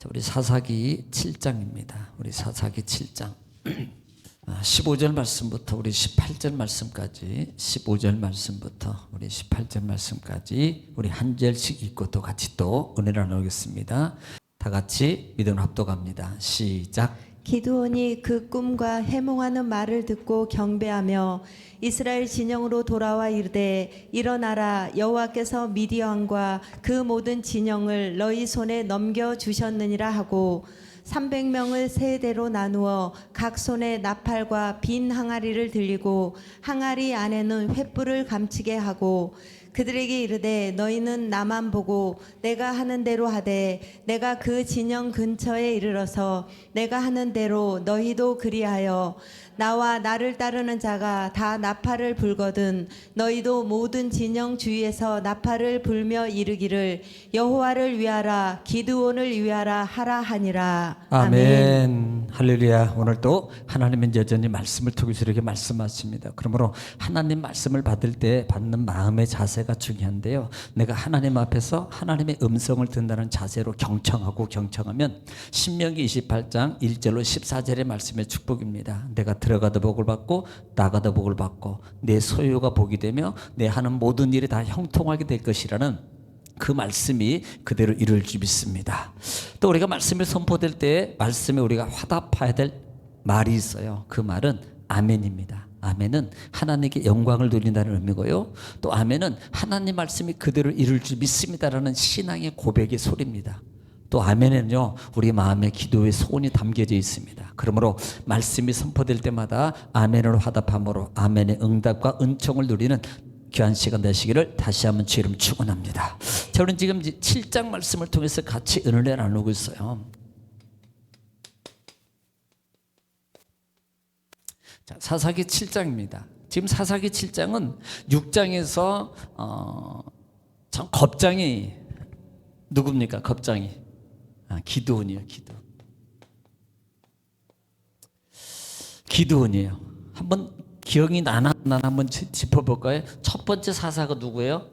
자, 우리 사사기 7장입니다. 우리 사사기 7장. 15절 말씀부터 우리 18절 말씀까지 15절 말씀부터 우리 18절 말씀까지 우리 한 절씩 읽고 또 같이 또 은혜를 나누겠습니다. 다 같이 믿음 합독합니다. 시작. 기드온이 그 꿈과 해몽하는 말을 듣고 경배하며 이스라엘 진영으로 돌아와 이르되 일어나라 여호와께서 미디안과 그 모든 진영을 너희 손에 넘겨 주셨느니라 하고 300명을 세 대로 나누어 각 손에 나팔과 빈 항아리를 들리고 항아리 안에는 횃불을 감추게 하고 그들에게 이르되 너희는 나만 보고 내가 하는 대로 하되 내가 그 진영 근처에 이르러서 내가 하는 대로 너희도 그리하여 나와 나를 따르는 자가 다 나팔을 불거든 너희도 모든 진영 주위에서 나팔을 불며 이르기를 여호와를 위하라 기드온을 위하라 하라 하니라 아멘. 할렐루야. 오늘 또 하나님은 여전히 말씀을 통해서 이렇게 말씀하십니다. 그러므로 하나님 말씀을 받을 때 받는 마음의 자세가 중요한데요. 내가 하나님 앞에서 하나님의 음성을 듣는다는 자세로 경청하고 경청하면 신명기 28장 1절로 14절의 말씀의 축복입니다. 내가 들어가도 복을 받고 나가도 복을 받고 내 소유가 복이 되며 내 하는 모든 일이 다 형통하게 될 것이라는 그 말씀이 그대로 이룰 줄 믿습니다. 또 우리가 말씀이 선포될 때 말씀에 우리가 화답해야 될 말이 있어요. 그 말은 아멘입니다. 아멘은 하나님께 영광을 돌린다는 의미고요. 또 아멘은 하나님 말씀이 그대로 이룰 줄 믿습니다라는 신앙의 고백의 소리입니다. 또 아멘은요 우리 마음의 기도의 소원이 담겨져 있습니다. 그러므로 말씀이 선포될 때마다 아멘으로 화답함으로 아멘의 응답과 은총을 누리는 귀한 시간 되시기를 다시 한번 주 이름 축원합니다. 자, 우리는 지금 7장 말씀을 통해서 같이 은혜를 나누고 있어요. 자, 사사기 7장입니다. 지금 사사기 7장은 6장에서 어, 참 겁장이 누굽니까? 겁장이 아, 기드온이요, 기드온. 기드온이에요. 한번 기억이 나나 난 한번 짚- 짚어볼까요? 첫 번째 사사가 누구예요?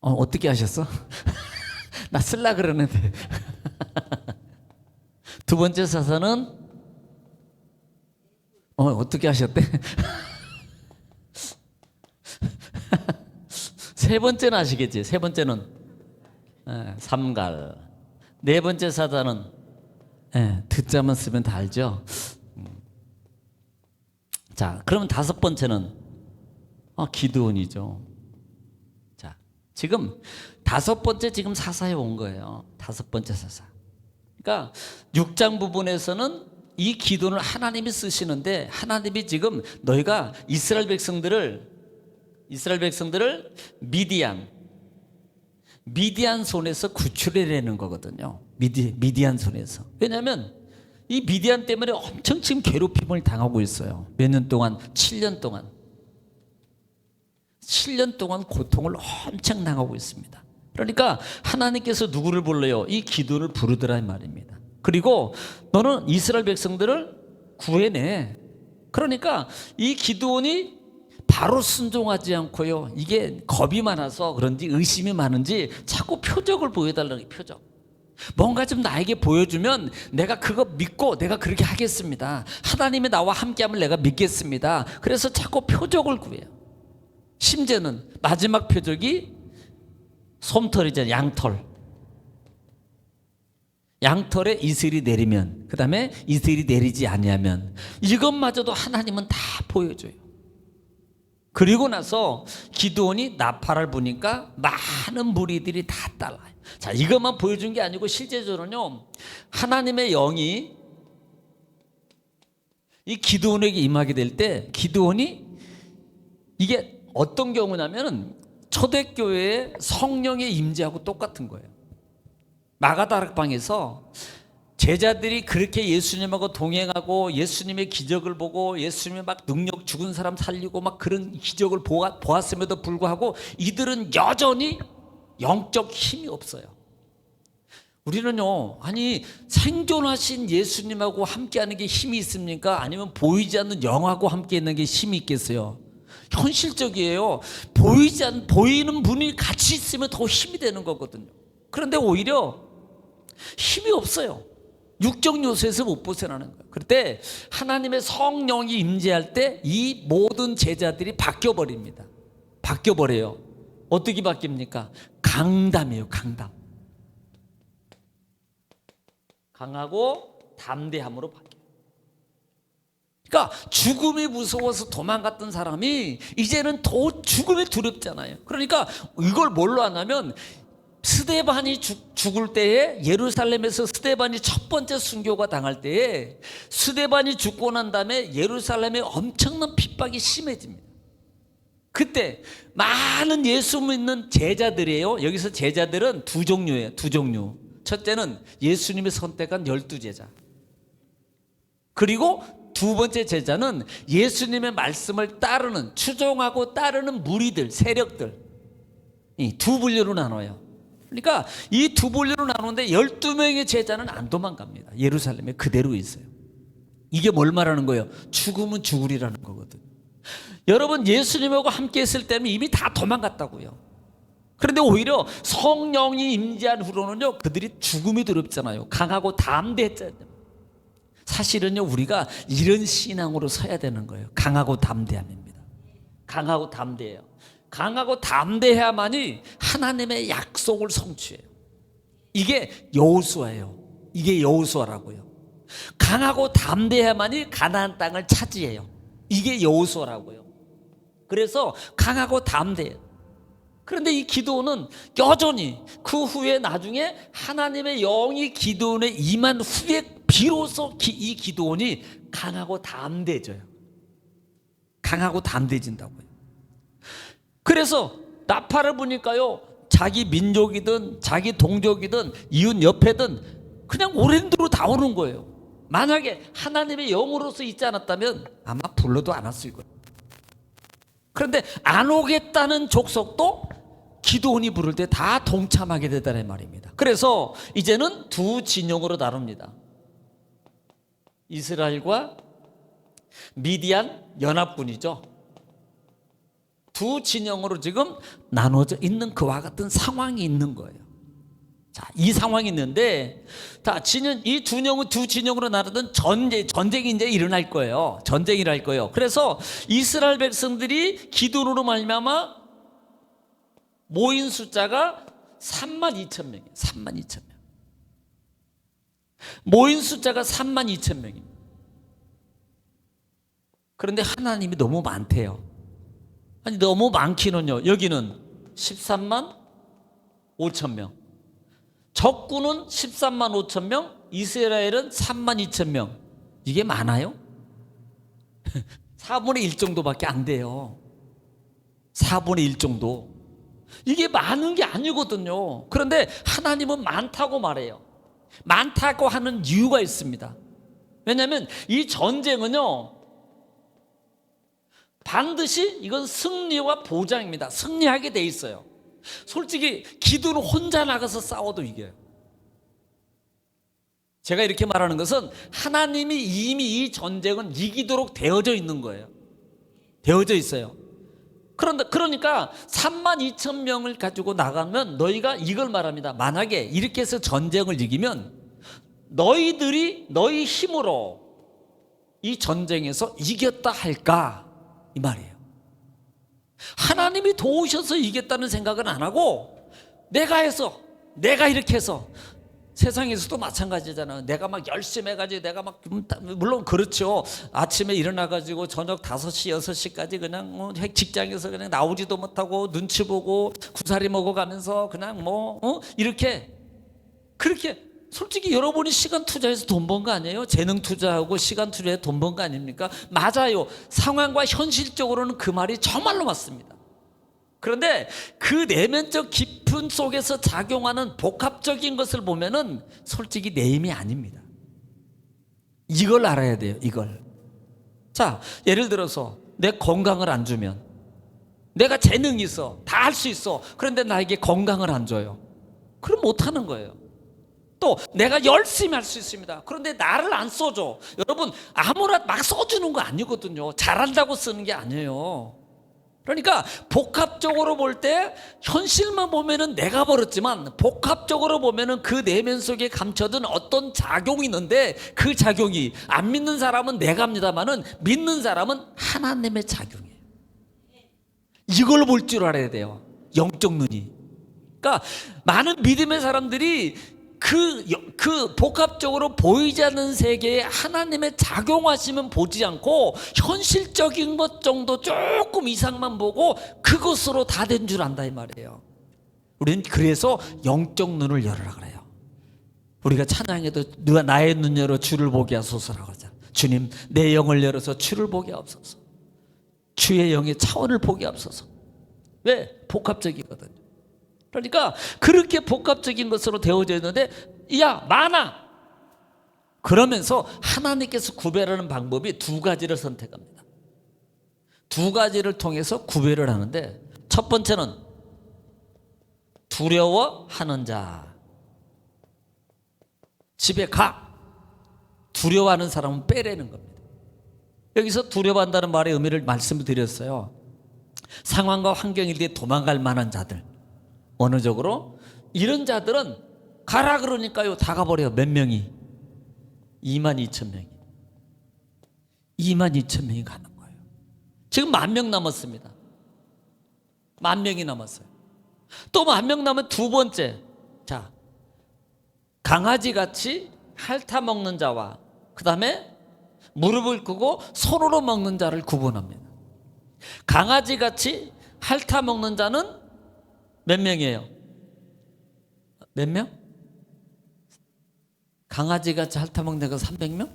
어, 어떻게 하셨어? 나 쓸라 그러는데. 두 번째 사사는 어, 어떻게 하셨대? 세 번째는 아시겠지? 세 번째는 예, 삼갈. 네 번째 사사는 예, 듣자만 쓰면 다 알죠? 자, 그러면 다섯 번째는 어, 기드온이죠. 자, 지금 다섯 번째 지금 사사에 온 거예요. 다섯 번째 사사. 그러니까 6장 부분에서는 이 기도를 하나님이 쓰시는데 하나님이 지금 너희가 이스라엘 백성들을 이스라엘 백성들을 미디안 미디안 손에서 구출해내는 거거든요. 미디 미디안 손에서. 왜냐하면 이 미디안 때문에 엄청 지금 괴롭힘을 당하고 있어요. 몇 년 동안 7년 동안 7년 동안 고통을 엄청 당하고 있습니다. 그러니까 하나님께서 누구를 불러요? 이 기도를 부르더라 이 말입니다. 그리고 너는 이스라엘 백성들을 구해내. 그러니까 이 기도원이 바로 순종하지 않고요. 이게 겁이 많아서 그런지 의심이 많은지 자꾸 표적을 보여달라는 게 표적. 뭔가 좀 나에게 보여주면 내가 그거 믿고 내가 그렇게 하겠습니다. 하나님이 나와 함께하면 내가 믿겠습니다. 그래서 자꾸 표적을 구해요. 심지어는 마지막 표적이 솜털이잖아요. 양털. 양털에 이슬이 내리면 그 다음에 이슬이 내리지 아니하면 이것마저도 하나님은 다 보여줘요. 그리고 나서 기도원이 나팔을 부니까 많은 무리들이 다 따라요. 자, 이것만 보여준 게 아니고 실제적으로는요, 하나님의 영이 이 기도원에게 임하게 될 때 기도원이 이게 어떤 경우냐면은 초대교회의 성령의 임재하고 똑같은 거예요. 마가다락방에서 제자들이 그렇게 예수님하고 동행하고 예수님의 기적을 보고 예수님의 막 능력 죽은 사람 살리고 막 그런 기적을 보았음에도 불구하고 이들은 여전히 영적 힘이 없어요. 우리는요, 아니, 생존하신 예수님하고 함께하는 게 힘이 있습니까? 아니면 보이지 않는 영하고 함께 있는 게 힘이 있겠어요? 현실적이에요. 보이지 않, 보이는 분이 같이 있으면 더 힘이 되는 거거든요. 그런데 오히려 힘이 없어요. 육적 요소에서 못 벗어나는 거예요. 그때 하나님의 성령이 임재할 때 이 모든 제자들이 바뀌어 버립니다. 바뀌어 버려요. 어떻게 바뀝니까? 강담이에요, 강담. 강하고 담대함으로 바뀌어요. 그러니까 죽음이 무서워서 도망갔던 사람이 이제는 더 죽음이 두렵잖아요. 그러니까 이걸 뭘로 하냐면 스데반이 죽, 죽을 때에 예루살렘에서 스데반이 첫 번째 순교가 당할 때에 스데반이 죽고 난 다음에 예루살렘에 엄청난 핍박이 심해집니다. 그때 많은 예수 믿는 제자들이에요. 여기서 제자들은 두 종류예요. 두 종류. 첫째는 예수님이 선택한 열두 제자. 그리고 두 번째 제자는 예수님의 말씀을 따르는 추종하고 따르는 무리들, 세력들. 이 두 분류로 나눠요. 그러니까 이 두 분류로 나누는데 12명의 제자는 안 도망갑니다. 예루살렘에 그대로 있어요. 이게 뭘 말하는 거예요? 죽음은 죽으리라는 거거든. 여러분 예수님하고 함께 했을 때는 이미 다 도망갔다고요. 그런데 오히려 성령이 임재한 후로는요 그들이 죽음이 두렵잖아요. 강하고 담대했잖아요. 사실은요 우리가 이런 신앙으로 서야 되는 거예요. 강하고 담대함입니다. 강하고 담대해요. 강하고 담대해야만이 하나님의 약속을 성취해요. 이게 여호수아예요. 이게 여호수아라고요. 강하고 담대해야만이 가나안 땅을 차지해요. 이게 여호수아라고요. 그래서 강하고 담대해요. 그런데 이 기도는 여전히 그 후에 나중에 하나님의 영이 기도원에 임한 후에 비로소 기- 이 기도원이 강하고 담대해져요. 강하고 담대해진다고요. 그래서 나팔을 보니까요, 자기 민족이든 자기 동족이든 이웃 옆에든 그냥 오랜도로 다 오는 거예요. 만약에 하나님의 영으로서 있지 않았다면 아마 불러도 안 왔을 거예요. 그런데 안 오겠다는 족속도 기도원이 부를 때 다 동참하게 되다는 말입니다. 그래서 이제는 두 진영으로 나눕니다. 이스라엘과 미디안 연합군이죠. 두 진영으로 지금 나눠져 있는 그와 같은 상황이 있는 거예요. 자, 이 상황이 있는데, 자, 진영, 이두 진영은 두 진영으로 나누던 전쟁, 전쟁이 이제 일어날 거예요. 전쟁이 일어날 거예요. 그래서 이스라엘 백성들이 기도로 말미암아 모인 숫자가 3만 2천 명이에요. 3만 2천 명. 모인 숫자가 3만 2천 명입니다. 그런데 하나님이 너무 많대요. 아니 너무 많기는요. 여기는 13만 5천 명. 적군은 13만 5천 명, 이스라엘은 3만 2천 명. 이게 많아요? 4분의 1 정도밖에 안 돼요. 4분의 1 정도. 이게 많은 게 아니거든요. 그런데 하나님은 많다고 말해요. 많다고 하는 이유가 있습니다. 왜냐하면 이 전쟁은요, 반드시 이건 승리와 보장입니다. 승리하게 돼 있어요. 솔직히 기도는 혼자 나가서 싸워도 이겨요. 제가 이렇게 말하는 것은 하나님이 이미 이 전쟁은 이기도록 되어져 있는 거예요. 되어져 있어요. 그런데 그러니까 3만 2천 명을 가지고 나가면 너희가 이걸 말합니다. 만약에 이렇게 해서 전쟁을 이기면 너희들이 너희 힘으로 이 전쟁에서 이겼다 할까 이 말이에요. 하나님이 도우셔서 이겼다는 생각은 안 하고 내가 해서 내가 이렇게 해서 세상에서도 마찬가지잖아요. 내가 막 열심히 해가지고 내가 막 물론 그렇죠. 아침에 일어나가지고 저녁 5시 6시까지 그냥 뭐 직장에서 그냥 나오지도 못하고 눈치 보고 구사리 먹어가면서 그냥 뭐 어? 이렇게 그렇게 솔직히 여러분이 시간 투자해서 돈 번 거 아니에요? 재능 투자하고 시간 투자해 돈 번 거 아닙니까? 맞아요. 상황과 현실적으로는 그 말이 정말로 맞습니다. 그런데 그 내면적 깊은 속에서 작용하는 복합적인 것을 보면은 솔직히 내 힘이 아닙니다. 이걸 알아야 돼요, 이걸. 자, 예를 들어서 내 건강을 안 주면 내가 재능이 있어. 다 할 수 있어. 그런데 나에게 건강을 안 줘요. 그럼 못 하는 거예요. 또 내가 열심히 할 수 있습니다. 그런데 나를 안 써줘. 여러분 아무나 막 써주는 거 아니거든요. 잘한다고 쓰는 게 아니에요. 그러니까 복합적으로 볼 때 현실만 보면은 내가 벌었지만 복합적으로 보면은 그 내면 속에 감춰둔 어떤 작용이 있는데 그 작용이 안 믿는 사람은 내가 합니다만은 믿는 사람은 하나님의 작용이에요. 이걸 볼 줄 알아야 돼요. 영적 눈이. 그러니까 많은 믿음의 사람들이 그, 여- 그 복합적으로 보이지 않는 세계에 하나님의 작용하시면 보지 않고 현실적인 것 정도 조금 이상만 보고 그것으로 다 된 줄 안다 이 말이에요. 우리는 그래서 영적 눈을 열으라 그래요. 우리가 찬양해도 누가 나의 눈 열어 주를 보게 하소서라고 하잖아. 주님 내 영을 열어서 주를 보게 하옵소서. 주의 영의 차원을 보게 하옵소서. 왜? 복합적이거든요. 그러니까 그렇게 복합적인 것으로 되어져 있는데 야 많아. 그러면서 하나님께서 구별하는 방법이 두 가지를 선택합니다. 두 가지를 통해서 구별을 하는데 첫 번째는 두려워하는 자. 집에 가. 두려워하는 사람은 빼내는 겁니다. 여기서 두려워한다는 말의 의미를 말씀을 드렸어요. 상황과 환경일 때 도망갈 만한 자들. 쪽으로? 이런 자들은 가라 그러니까요. 다 가버려요. 몇 명이? 2만 2천 명이. 2만 2천 명이 가는 거예요. 지금 만 명 남았습니다. 만 명이 남았어요. 또 만 명 남은 두 번째. 자, 강아지 같이 핥아 먹는 자와 그 다음에 무릎을 꿇고 손으로 먹는 자를 구분합니다. 강아지 같이 핥아 먹는 자는 몇 명이에요? 몇 명? 강아지 같이 핥아 먹는 데가 300명?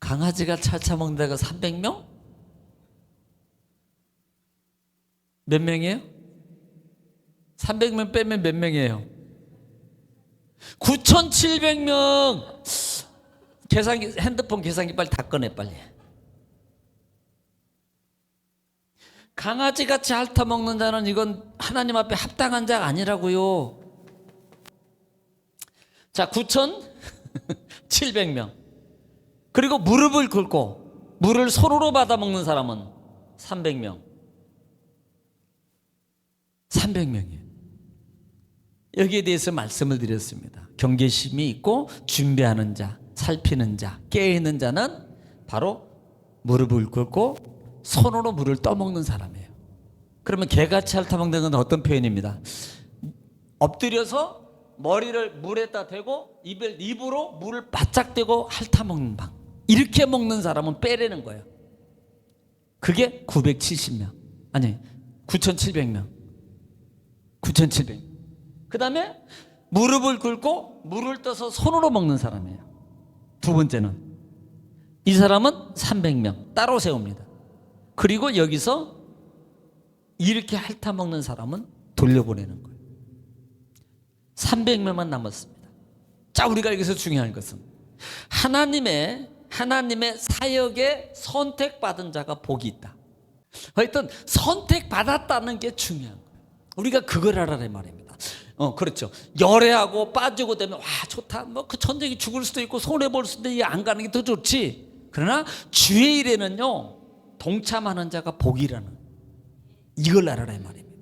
강아지 같이 핥아 먹는 데가 300명? 몇 명이에요? 300명 빼면 몇 명이에요? 9,700명! 계산기, 핸드폰 계산기 빨리 다 꺼내, 빨리. 강아지 같이 핥아 먹는 자는 이건 하나님 앞에 합당한 자가 아니라고요. 자, 9,700명. 그리고 무릎을 꿇고 물을 손으로 받아 먹는 사람은 300명. 300명이에요. 여기에 대해서 말씀을 드렸습니다. 경계심이 있고 준비하는 자, 살피는 자, 깨있는 자는 바로 무릎을 꿇고 손으로 물을 떠먹는 사람이에요. 그러면 개같이 핥아먹는 건 어떤 표현입니다. 엎드려서 머리를 물에다 대고 입을 입으로 물을 바짝 대고 핥아먹는 방. 이렇게 먹는 사람은 빼내는 거예요. 그게 970명. 아니, 9,700명. 9,700. 그 다음에 무릎을 꿇고 물을 떠서 손으로 먹는 사람이에요. 두 번째는 이 사람은 300명 따로 세웁니다. 그리고 여기서 이렇게 핥아먹는 사람은 돌려보내는 거예요. 300명만 남았습니다. 자, 우리가 여기서 중요한 것은 하나님의 하나님의 사역에 선택받은 자가 복이 있다. 하여튼 선택받았다는 게 중요한 거예요. 우리가 그걸 알아라 말입니다. 어, 그렇죠. 열애하고 빠지고 되면 와 좋다. 뭐그 전쟁이 죽을 수도 있고 손해 볼 수도 있고 안 가는 게 더 좋지. 그러나 주의 일에는요 동참하는 자가 복이라는 이걸 알아라 이 말입니다.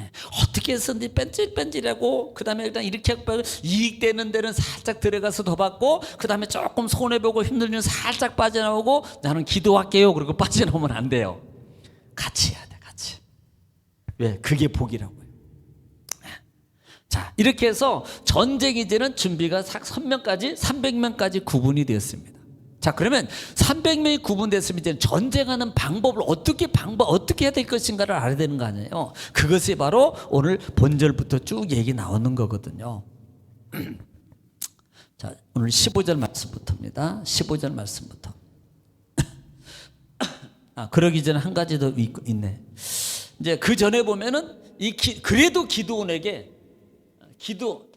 예, 어떻게 해서든지 뺀질뺀질하고 그 다음에 일단 이렇게 이익되는 데는 살짝 들어가서 더 받고 그 다음에 조금 손해보고 힘들면 살짝 빠져나오고 나는 기도할게요. 그리고 빠져나오면 안 돼요. 같이 해야 돼 같이. 왜? 그게 복이라고요. 예. 자 이렇게 해서 전쟁 이제는 준비가 싹 선명까지 300명까지 구분이 되었습니다 자 그러면 300명이 구분됐으면 이제 전쟁하는 방법을 어떻게 방법 어떻게 해야 될 것인가를 알아야 되는 거 아니에요. 그것이 바로 오늘 본절부터 쭉 얘기 나오는 거거든요. 자 오늘 15절 말씀부터입니다. 15절 말씀부터. 아 그러기 전에 한 가지 더 있- 있네. 이제 그 전에 보면은 이 기, 그래도 기도원에게 기도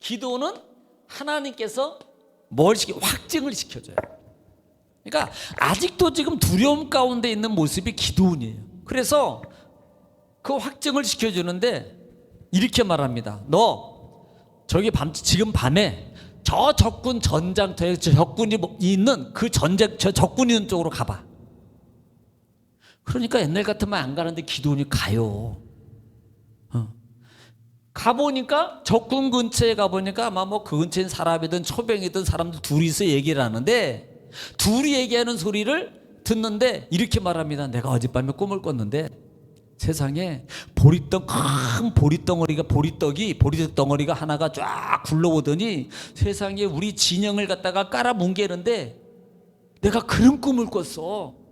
기도는 하나님께서 뭘 시켜 확증을 시켜줘요. 그러니까 아직도 지금 두려움 가운데 있는 모습이 기도원이에요. 그래서 그 확증을 시켜주는데 이렇게 말합니다. 너 저기 밤 지금 밤에 저 적군 전장터에 저 적군이 뭐 있는 그 전쟁 저 적군이 있는 쪽으로 가봐. 그러니까 옛날 같으면 안 가는데 기도원이 가요. 어. 가보니까 적군 근처에 가보니까 아마 뭐 그 근처에 사람이든 초병이든 사람들 둘이서 얘기를 하는데 둘이 얘기하는 소리를 듣는데 이렇게 말합니다. 내가 어젯밤에 꿈을 꿨는데 세상에 보리떡 큰 보리덩어리가 보리떡이 보리떡 덩어리가 하나가 쫙 굴러오더니 세상에 우리 진영을 갖다가 깔아 뭉개는데 내가 그런 꿈을 꿨어.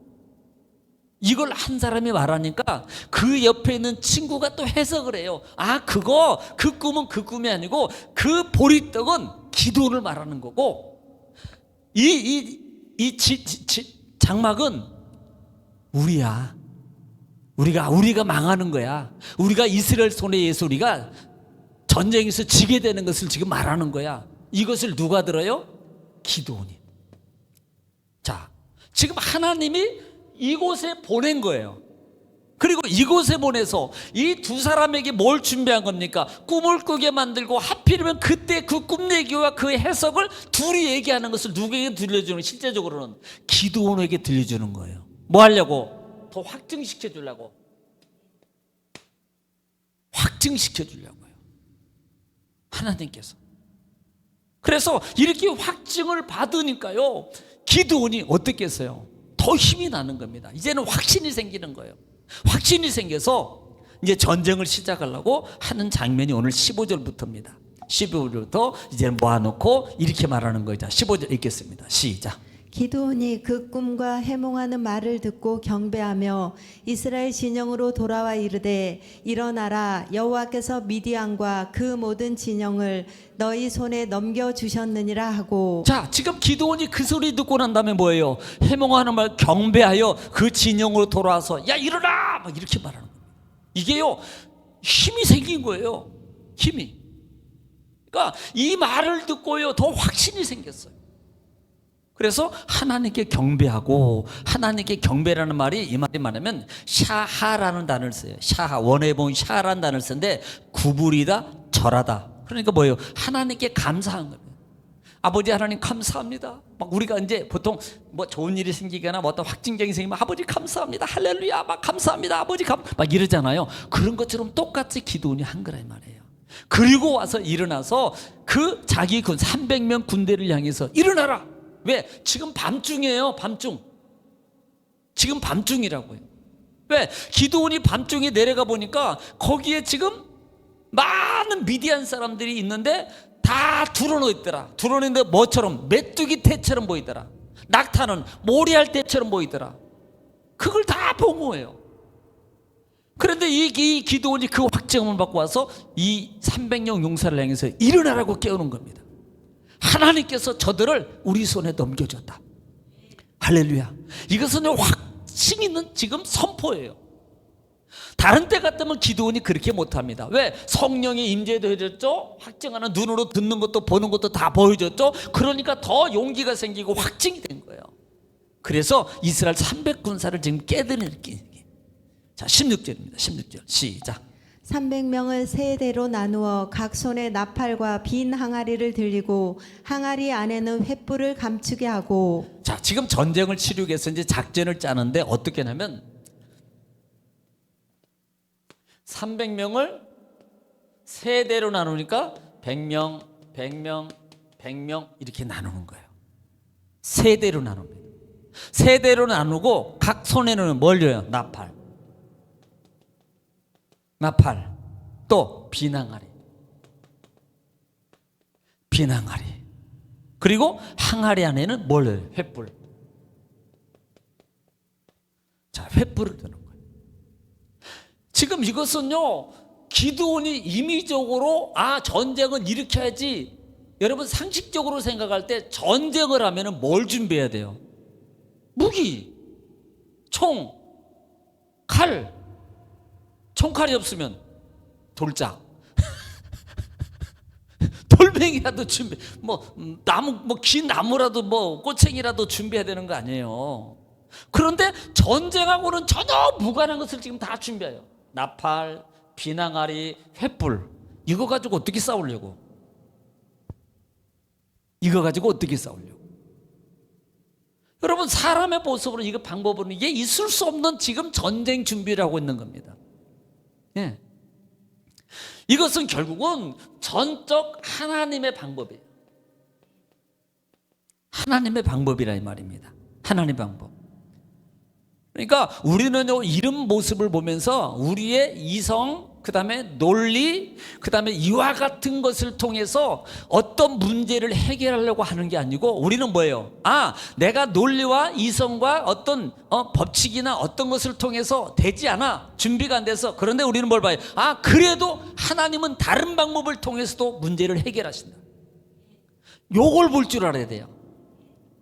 이걸 한 사람이 말하니까 그 옆에 있는 친구가 또 해석을 해요. 아, 그거, 그 꿈은 그 꿈이 아니고 그 보리떡은 기도를 말하는 거고 이, 이, 이 지, 지, 지, 장막은 우리야. 우리가, 우리가 망하는 거야. 우리가 이스라엘 손에 우리가 전쟁에서 지게 되는 것을 지금 말하는 거야. 이것을 누가 들어요? 기도원이. 자, 지금 하나님이 이곳에 보낸 거예요. 그리고 이곳에 보내서 이 두 사람에게 뭘 준비한 겁니까? 꿈을 꾸게 만들고 하필이면 그때 그 꿈 얘기와 그 해석을 둘이 얘기하는 것을 누구에게 들려주는 실제적으로는 기도원에게 들려주는 거예요. 뭐 하려고? 더 확증시켜 주려고. 확증시켜 주려고요. 하나님께서. 그래서 이렇게 확증을 받으니까요. 기도원이 어떻겠어요? 더 힘이 나는 겁니다. 이제는 확신이 생기는 거예요. 확신이 생겨서 이제 전쟁을 시작하려고 하는 장면이 오늘 15절부터입니다. 15절부터 이제 모아놓고 이렇게 말하는 거죠. 15절 읽겠습니다. 시작. 기도온이 그 꿈과 해몽하는 말을 듣고 경배하며 이스라엘 진영으로 돌아와 이르되 일어나라 여호와께서 미디안과 그 모든 진영을 너희 손에 넘겨 주셨느니라 하고 자, 지금 기도원이 그 소리 듣고 난 다음에 뭐예요? 해몽하는 말 경배하여 그 진영으로 돌아와서 야 일어나! 막 이렇게 말하는 거예요. 이게요 힘이 생긴 거예요. 힘이. 그러니까 이 말을 듣고요 더 확신이 생겼어요. 그래서 하나님께 경배하고 하나님께 경배라는 말이 이 말이 말하면 샤하라는 단어를 써요. 샤하 보면 샤라는 단어를 쓰는데 구부리다 절하다. 그러니까 뭐예요? 하나님께 감사한 겁니다. 아버지 하나님 감사합니다. 막 우리가 이제 보통 뭐 좋은 일이 생기거나 뭐 어떤 확증적인 생기면 아버지 감사합니다. 할렐루야 막 감사합니다. 아버지 감 막 이러잖아요. 그런 것처럼 똑같이 기도원이 한 거란 말이에요. 그리고 와서 일어나서 그 자기 군 300명 군대를 향해서 일어나라. 왜? 지금 밤중이에요. 밤중. 지금 밤중이라고요. 왜? 기도원이 밤중에 내려가 보니까 거기에 지금 많은 미디안 사람들이 있는데 다 두러놓 있더라. 두러놓는데 뭐처럼 메뚜기 떼처럼 보이더라. 낙타는 모리알 떼처럼 보이더라. 그걸 다 봉호해요. 그런데 이, 이 기도원이 그 확정을 받고 와서 이 300명 용사를 향해서 일어나라고 깨우는 겁니다. 하나님께서 저들을 우리 손에 넘겨줬다. 할렐루야. 이것은 확신 있는 지금 선포예요. 다른 때 같으면 기도원이 그렇게 못합니다. 왜? 성령의 임재도 해줬죠. 확증하는 눈으로 듣는 것도 보는 것도 다 보여줬죠. 그러니까 더 용기가 생기고 확증이 된 거예요. 그래서 이스라엘 300군사를 지금 깨드는 게. 자, 16절입니다. 16절. 시작. 300명을 세 대로 나누어 각 손에 나팔과 빈 항아리를 들리고 항아리 안에는 횃불을 감추게 하고 자, 지금 전쟁을 치르기 위해서 이제 작전을 짜는데 어떻게 하냐면 300명을 세 대로 나누니까 100명, 100명, 100명 이렇게 나누는 거예요. 세 대로 나눕니다. 세 대로 나누고 각 손에는 뭘 줘요? 나팔. 나팔. 또 비낭아리. 비낭아리. 그리고 항아리 안에는 뭘 넣어요? 횃불. 자, 횃불을 드는 거예요. 지금 이것은요, 기도원이 임의적으로, 아, 전쟁은 해야지. 여러분, 상식적으로 생각할 때 전쟁을 하면 뭘 준비해야 돼요? 무기, 총, 칼. 총칼이 없으면 돌짝. 돌멩이라도 준비, 뭐 음, 나무, 뭐 긴 나무라도 뭐 꼬챙이라도 준비해야 되는 거 아니에요. 그런데 전쟁하고는 전혀 무관한 것을 지금 다 준비해요. 나팔, 비낭아리, 횃불. 이거 가지고 어떻게 싸우려고? 이거 가지고 어떻게 싸우려고? 여러분 사람의 모습으로 이거 방법으로 이게 있을 수 없는 지금 전쟁 준비를 하고 있는 겁니다. 예. 이것은 결국은 전적 하나님의 방법이에요. 하나님의 방법이라 이 말입니다. 하나님 방법. 그러니까 우리는요 이런 모습을 보면서 우리의 이성 그 다음에 논리 그 다음에 이와 같은 것을 통해서 어떤 문제를 해결하려고 하는 게 아니고 우리는 뭐예요? 아 내가 논리와 이성과 어떤 어, 법칙이나 어떤 것을 통해서 되지 않아 준비가 안 돼서 그런데 우리는 뭘 봐요? 아 그래도 하나님은 다른 방법을 통해서도 문제를 해결하신다. 요걸 볼 줄 알아야 돼요.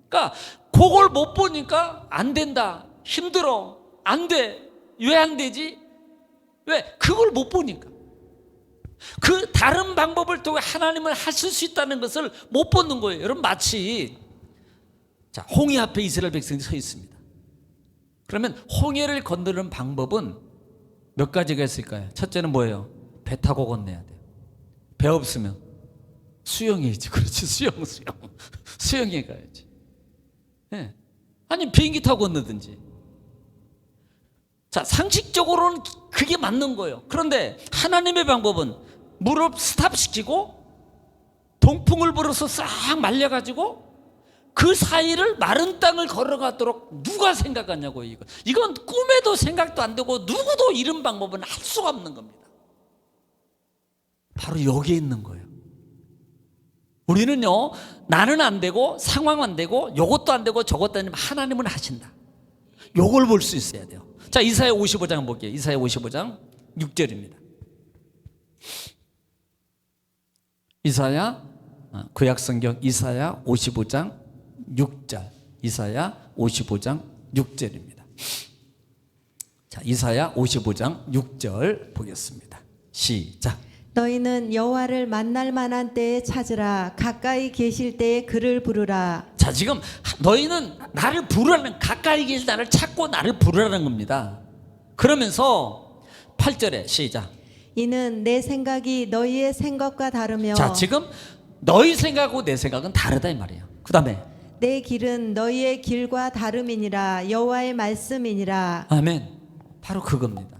그러니까 그걸 못 보니까 안 된다. 힘들어. 안 돼. 왜 안 되지? 왜? 그걸 못 보니까. 그 다른 방법을 통해 하나님을 하실 수 있다는 것을 못 보는 거예요. 여러분 마치 자, 홍해 앞에 이스라엘 백성이 서 있습니다. 그러면 홍해를 건너는 방법은 몇 가지가 있을까요? 첫째는 뭐예요? 배 타고 건너야 돼요. 배 없으면 수영해야지. 그렇지. 수영, 수영. 수영해 가야지. 예. 아니 비행기 타고 건너든지. 자 상식적으로는 그게 맞는 거예요. 그런데 하나님의 방법은 무릎 스탑시키고 동풍을 불어서 싹 말려가지고 그 사이를 마른 땅을 걸어가도록 누가 생각하냐고 이거. 이건 꿈에도 생각도 안 되고 누구도 이런 방법은 할 수가 없는 겁니다. 바로 여기에 있는 거예요. 우리는요, 나는 안 되고, 상황 안 되고, 요것도 안 되고, 저것도 아니면 하나님은 하신다. 요걸 볼 수 있어야 돼요. 자, 이사야 55장 볼게요. 이사야 55장 6절입니다. 이사야, 아, 구약 성경 이사야 55장 6절. 이사야 55장 6절입니다. 자, 이사야 55장 6절 보겠습니다. 시작. 너희는 여호와를 만날 만한 때에 찾으라 가까이 계실 때에 그를 부르라 자, 지금 너희는 나를 부르라는 가까이 계신 나를 찾고 나를 부르라는 겁니다. 그러면서 8절에 시작. 이는 내 생각이 너희의 생각과 다르며 자, 지금 너희 생각하고 내 생각은 다르다 이 말이에요. 그 다음에 내 길은 너희의 길과 다름이니라 여호와의 말씀이니라 아멘. 바로 그겁니다.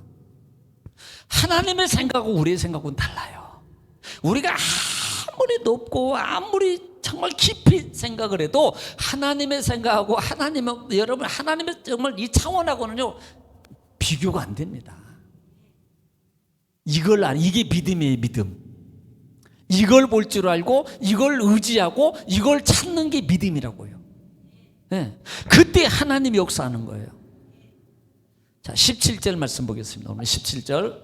하나님의 생각하고 우리의 생각은 달라요. 우리가 아무리 높고 아무리 정말 깊이 생각을 해도 하나님의 생각하고 하나님의 여러분 하나님의 정말 이 차원하고는요 비교가 안 됩니다. 이걸 안 이게 믿음이에요 믿음. 이걸 볼 줄 알고 이걸 의지하고 이걸 찾는 게 믿음이라고요. 예. 그때 하나님이 역사하는 거예요. 자, 17절 말씀 보겠습니다. 오늘 17절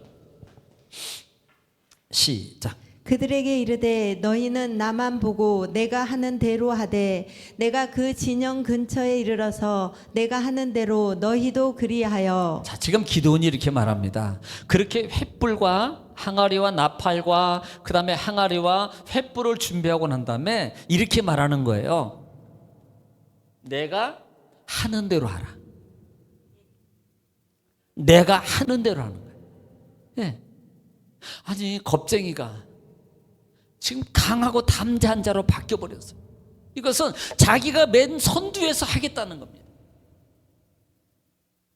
시작. 그들에게 이르되 너희는 나만 보고 내가 하는 대로 하되 내가 그 진영 근처에 이르러서 내가 하는 대로 너희도 그리하여 자, 지금 기도원이 이렇게 말합니다. 그렇게 횃불과 항아리와 나팔과 그 다음에 항아리와 횃불을 준비하고 난 다음에 이렇게 말하는 거예요. 내가 하는 대로 하라. 내가 하는 대로 하는 거예요. 예. 아니 겁쟁이가 지금 강하고 담대한 자로 바뀌어 버렸어요. 이것은 자기가 맨 선두에서 하겠다는 겁니다.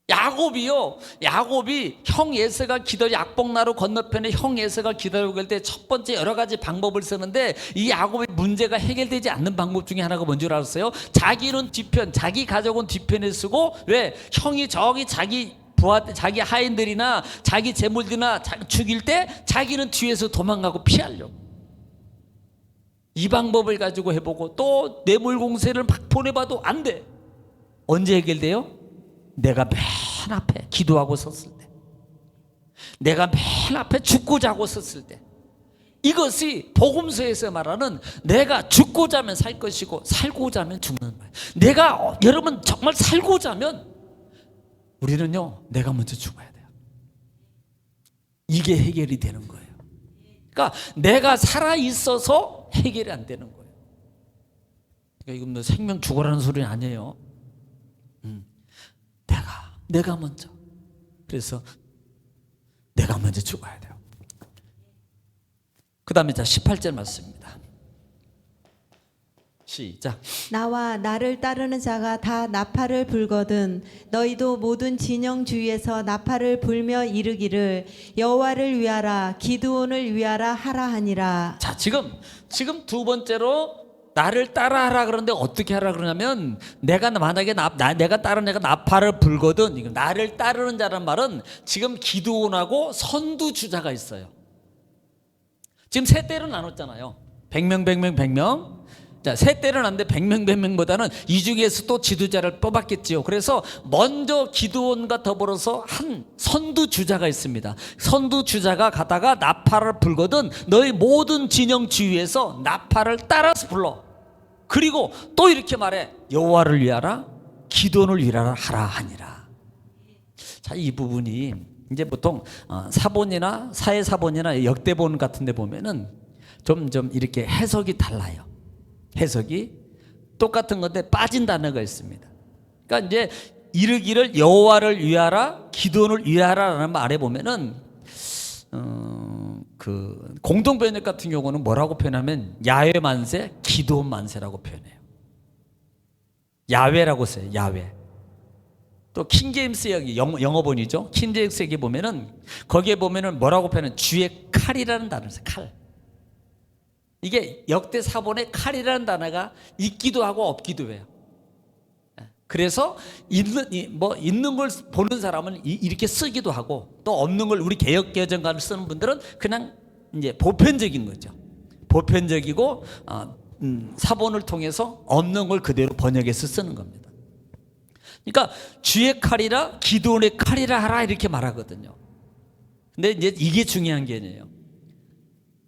야곱이요. 야곱이 형 예세가 기다려 약복나루 건너편에 형 예세가 기다리고 있을 때 첫 번째 여러 가지 방법을 쓰는데 이 야곱의 문제가 해결되지 않는 방법 중에 하나가 뭔 줄 알았어요? 자기는 뒤편, 자기 가족은 뒤편에 쓰고 왜 형이 저기 자기 부하 자기 하인들이나 자기 재물들이나 자- 죽일 때 자기는 뒤에서 도망가고 피하려고. 이 방법을 가지고 해보고 또 뇌물 공세를 막 보내봐도 안 돼. 언제 해결돼요? 내가 맨 앞에 기도하고 섰을 때. 내가 맨 앞에 죽고자 하고 섰을 때. 이것이 복음서에서 말하는 내가 죽고자 하면 살 것이고 살고자 하면 죽는 거예요. 내가 어, 여러분 정말 살고자 하면 우리는요 내가 먼저 죽어야 돼요. 이게 해결이 되는 거예요. 그러니까 내가 살아 있어서 해결이 안 되는 거예요. 그러니까 이건 뭐 생명 죽어라는 소리는 아니에요. 음, 내가 내가 먼저. 그래서 내가 먼저 죽어야 돼요. 그 다음에 자 18절 말씀입니다. 시작. 나와 나를 따르는 자가 다 나팔을 불거든 너희도 모든 진영 주위에서 나팔을 불며 이르기를 여호와를 위하라 기드온을 위하라 하라 하니라 자, 지금 지금 두 번째로 나를 따라하라 그러는데 어떻게 하라 그러냐면 내가 만약에 나, 나- 내가 따르는 애가 나팔을 불거든 이거 나를 따르는 자란 말은 지금 기도원하고 선두 주자가 있어요. 지금 세 대로 나눴잖아요. 100명 100명 100명. 자, 세 대는 안 돼 100명 100명보다는 이 중에서 또 지도자를 뽑았겠지요. 그래서 먼저 기도원과 더불어서 한 선두주자가 있습니다. 선두주자가 가다가 나팔을 불거든 너희 모든 진영 주위에서 나팔을 따라서 불러. 그리고 또 이렇게 말해 여호와를 위하라 기도원을 위하라 하라 하니라. 자, 이 부분이 이제 보통 어, 사본이나 사회 사본이나 역대본 같은 데 보면은 좀좀 이렇게 해석이 달라요. 해석이 똑같은 건데 빠진 단어가 있습니다. 그러니까 이제 이르기를 여호와를 위하라 기도원을 위하라라는 말에 보면은 어, 그 공동 번역 같은 경우는 뭐라고 표현하면 야외 만세, 기도원 만세라고 표현해요. 야외라고 써요. 야외. 또 킹제임스 여기 영, 영어본이죠. 킹제임스 여기 보면은 거기에 보면은 뭐라고 표현은 주의 칼이라는 단어를 써요. 칼. 이게 역대 사본에 칼이라는 단어가 있기도 하고 없기도 해요. 예. 그래서 있는 이- 뭐 있는 걸 보는 사람은 이- 이렇게 쓰기도 하고 또 없는 걸 우리 개혁 개정관을 쓰는 분들은 그냥 이제 보편적인 거죠. 보편적이고 어, 음, 사본을 통해서 없는 걸 그대로 번역해서 쓰는 겁니다. 그러니까 주의 칼이라 기도원의 칼이라 하라 이렇게 말하거든요. 근데 이제 이게 중요한 게 아니에요.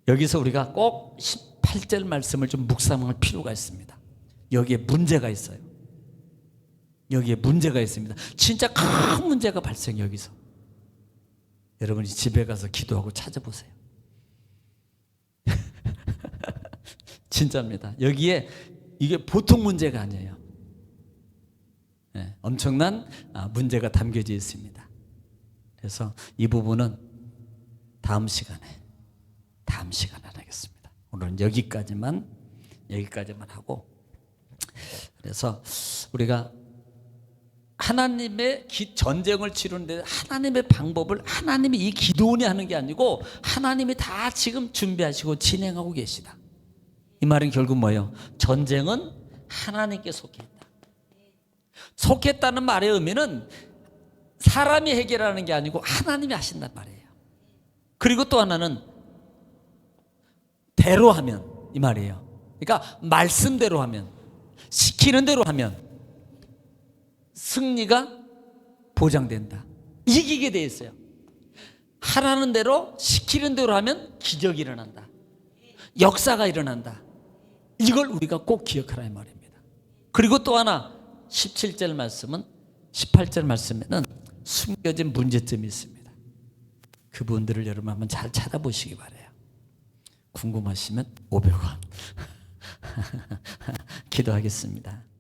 여기서 우리가 꼭 18절 말씀을 좀 묵상할 필요가 있습니다. 여기에 문제가 있어요. 여기에 문제가 있습니다. 진짜 큰 문제가 발생 여기서. 여러분이 집에 가서 기도하고 찾아보세요. 진짜입니다. 여기에 이게 보통 문제가 아니에요. 예, 엄청난 아, 문제가 담겨져 있습니다. 그래서 이 부분은 다음 시간에 다음 시간에 하겠습니다. 오늘은 여기까지만 여기까지만 하고 그래서 우리가 하나님의 기- 전쟁을 치르는데 하나님의 방법을 하나님이 이 기도원이 하는 게 아니고 하나님이 다 지금 준비하시고 진행하고 계시다. 이 말은 결국 뭐예요? 전쟁은 하나님께 속해 있다. 속했다는 말의 의미는 사람이 해결하는 게 아니고 하나님이 하신단 말이에요. 그리고 또 하나는 대로 하면 이 말이에요. 그러니까 말씀대로 하면 시키는 대로 하면 승리가 보장된다. 이기게 돼 있어요. 하라는 대로 시키는 대로 하면 기적이 일어난다. 역사가 일어난다. 이걸 우리가 꼭 기억하라 이 말입니다. 그리고 또 하나 17절 말씀은 18절 말씀에는 숨겨진 문제점이 있습니다. 그분들을 여러분 한번 잘 찾아보시기 바래요. 궁금하시면 500원 기도하겠습니다.